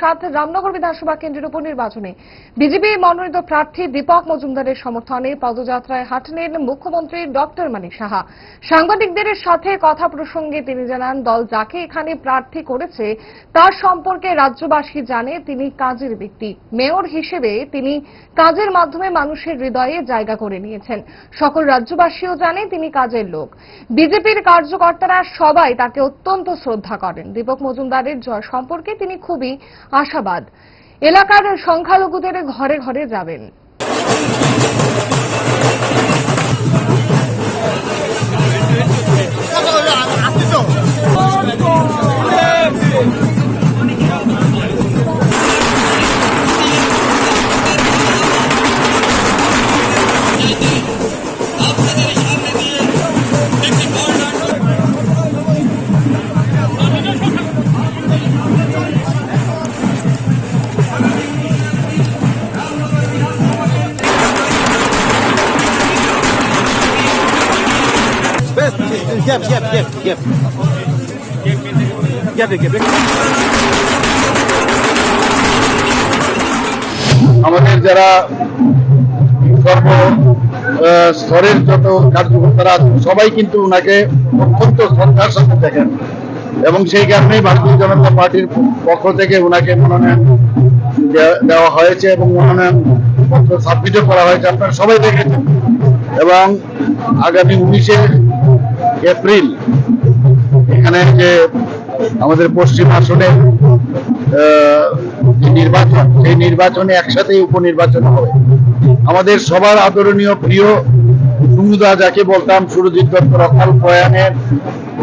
সাত রামনগর বিধানসভা কেন্দ্রের উপনির্বাচনে বিজেপি মনোনীত প্রার্থী দীপক মজুমদারের সমর্থনে পদযাত্রায় হাঁটলেন মুখ্যমন্ত্রী ডক্টর মানিক সাহা। সাংবাদিকদের সাথে কথা প্রসঙ্গে তিনি জানান, দল যাকে এখানে প্রার্থী করেছে তার সম্পর্কে রাজ্যবাসী জানে তিনি কাজের ব্যক্তি। মেয়র হিসেবে তিনি কাজের মাধ্যমে মানুষের হৃদয়ে জায়গা করে নিয়েছেন। সকল রাজ্যবাসীও জানে তিনি কাজের লোক। বিজেপির কার্যকর্তারা সবাই তাকে অত্যন্ত শ্রদ্ধা করেন। দীপক মজুমদারের জয় সম্পর্কে তিনি খুবই আশাবাদ। এলাকার সংখ্যালঘুদের ঘরে ঘরে যাবেন। আমাদের যারা সর্ব স্তরের যত কার্যকর্তারা সবাই কিন্তু ওনাকে অত্যন্ত শ্রদ্ধার সাথে দেখেন। এবং সেই কারণেই ভারতীয় জনতা পার্টির পক্ষ থেকে ওনাকে মনোনয়ন দেওয়া হয়েছে এবং মনোনয়ন পত্র সাবমিটও করা হয়েছে। আপনারা সবাই দেখেছেন। এবং আগামী উনিশে এপ্রিল। এখানে যে আমাদের পশ্চিম আসনে নির্বাচন, সেই নির্বাচনে একসাথেই উপনির্বাচন হবে। আমাদের সবার আদরণীয় প্রিয় সুমুদা যাকে বলতাম, সুরজিৎ দত্ত অকাল প্রয়াণের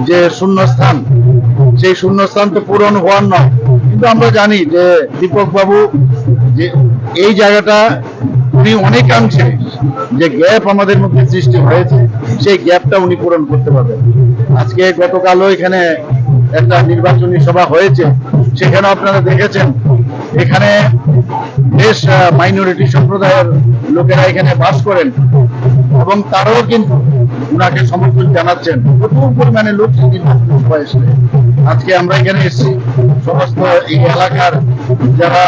যে শূন্যস্থান, সেই শূন্যস্থান তো পূরণ হওয়ার নয়। কিন্তু আমরা জানি যে দীপক বাবু যে এই জায়গাটা উনি অনেকাংশে যে গ্যাপ আমাদের মধ্যে সৃষ্টি হয়েছে, সেই গ্যাপটা উনি পূরণ করতে পারবেন। আজকে গতকালও এখানে একটা নির্বাচনী সভা হয়েছে সেখানে আপনারা দেখেছেন, এখানে বেশ মাইনরিটি সম্প্রদায়ের লোকেরা এখানে বাস করেন, এবং তারাও কিন্তু উনাকে সমর্থন জানাচ্ছেন। প্রচুর পরিমাণে লোক নির্বাচনী সভায় এসেছে। আজকে আমরা এখানে এসেছি, সমস্ত এই এলাকার যারা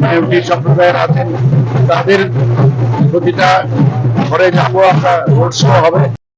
মাইনরিটি সম্প্রদায়ের আছেন তাদের প্রতিটা ঘরে যাব আমরা রোড শো হবে।